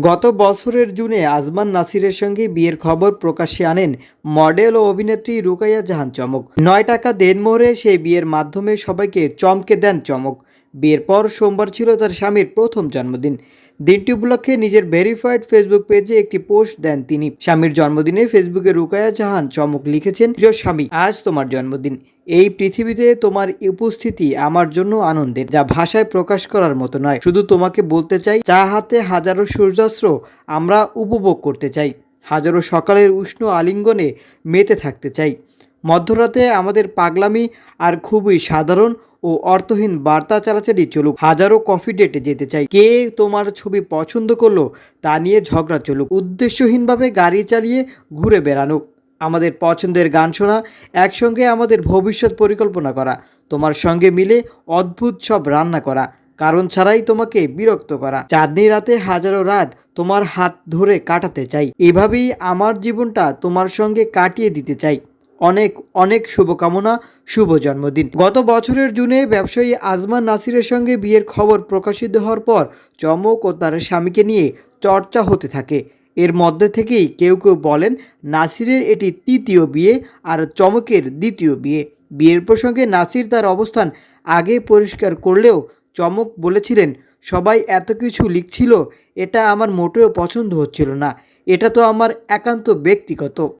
গত বছরের জুনে আজমান নাসিরের সঙ্গে বিয়ের খবর প্রকাশ্যে আনেন মডেল ও অভিনেত্রী রুকাইয়া জাহান চমক। নয় টাকা দেনমোহরে সেই বিয়ের মাধ্যমে সবাইকে চমকে দেন চমক। বিয়ের পর সোমবার ছিল তার স্বামীর প্রথম জন্মদিন। দিনটি উপলক্ষে নিজের ভেরিফাইড ফেসবুক পেজে একটি পোস্ট দেন তিনি। স্বামীর জন্মদিনে ফেসবুকে রুকায়া জাহান চমক লিখেছেন, প্রিয় স্বামী, আজ তোমার জন্মদিন। এই পৃথিবীতে তোমার উপস্থিতি আমার জন্য আনন্দের, যা ভাষায় প্রকাশ করার মতো নয়। শুধু তোমাকে বলতে চাই চা হাতে হাজারো সূর্যাস্ত্র আমরা উপভোগ করতে চাই। হাজারো সকালের উষ্ণ আলিঙ্গনে মেতে থাকতে চাই। মধ্যরাতে আমাদের পাগলামি আর খুবই সাধারণ ও অর্থহীন বার্তা চালাচালি চলুক। হাজারো কফি ডেটে যেতে চাই। কে তোমার ছবি পছন্দ করল তা নিয়ে ঝগড়া চলুক। উদ্দেশ্যহীনভাবে গাড়ি চালিয়ে ঘুরে বেড়ানো আমাদের পছন্দের গান শোনা, একসঙ্গে আমাদের ভবিষ্যৎ পরিকল্পনা করা, তোমার সঙ্গে মিলে অদ্ভুত সব রান্না করা, কারণ ছাড়াই তোমাকে বিরক্ত করা। চাঁদনি রাতে হাজারো রাত তোমার হাত ধরে কাটাতে চাই। এভাবেই আমার জীবনটা তোমার সঙ্গে কাটিয়ে দিতে চাই। অনেক অনেক শুভকামনা, শুভ জন্মদিন। গত বছরের জুনে ব্যবসায়ী আজমান নাসিরের সঙ্গে বিয়ের খবর প্রকাশিত হওয়ার পর চমক ও তার স্বামীকে নিয়ে চর্চা হতে থাকে। এর মধ্যে থেকেই কেউ কেউ বলেন, নাসিরের এটি তৃতীয় বিয়ে আর চমকের দ্বিতীয় বিয়ে। বিয়ের প্রসঙ্গে নাসির তার অবস্থান আগে পরিষ্কার করলেও চমক বলেছিলেন, সবাই এত কিছু লিখছিল, এটা আমার মোটেও পছন্দ হচ্ছিল না। এটা তো আমার একান্ত ব্যক্তিগত।